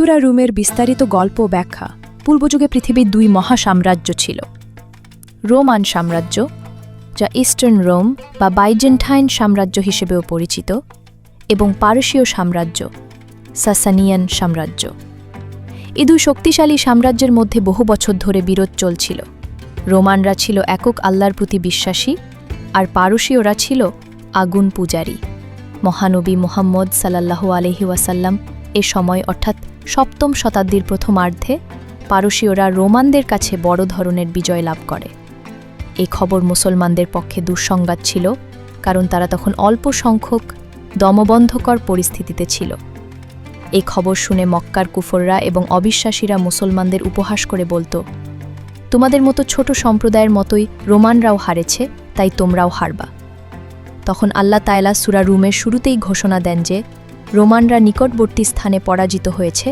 সুরা রুমের বিস্তারিত গল্প ব্যাখ্যা। পূর্বযুগে পৃথিবীর দুই মহা সাম্রাজ্য ছিল। রোমান সাম্রাজ্য, যা ইস্টার্ন রোম বা বাইজেন্টাইন সাম্রাজ্য হিসেবেও পরিচিত, এবং পারসীয় সাম্রাজ্য, সাসানিয়ান সাম্রাজ্য। এই দুই শক্তিশালী সাম্রাজ্যের মধ্যে বহু বছর ধরে বিরোধ চলছিল। রোমানরা ছিল একক আল্লাহর প্রতি বিশ্বাসী, আর পারসীয়রা ছিল আগুন পূজারী। মহানবী মোহাম্মদ সাল্লাল্লাহু আলহি ওয়াসাল্লাম এ সময় অর্থাৎ সপ্তম শতাব্দীর প্রথমার্ধে পারসীয়রা রোমানদের কাছে বড় ধরনের বিজয় লাভ করে। এই খবর মুসলমানদের পক্ষে দুঃসংবাদ ছিল, কারণ তারা তখন অল্প সংখ্যক দমবন্ধকর পরিস্থিতিতে ছিল। এই খবর শুনে মক্কার কুফররা এবং অবিশ্বাসীরা মুসলমানদের উপহাস করে বলতো, তোমাদের মতো ছোট সম্প্রদায়ের মতোই রোমানরাও হারেছে, তাই তোমরাও হারবা। তখন আল্লাহ তায়লা সুরা রুমের শুরুতেই ঘোষণা দেন যে রোমানরা নিকটবর্তী স্থানে পরাজিত হয়েছে।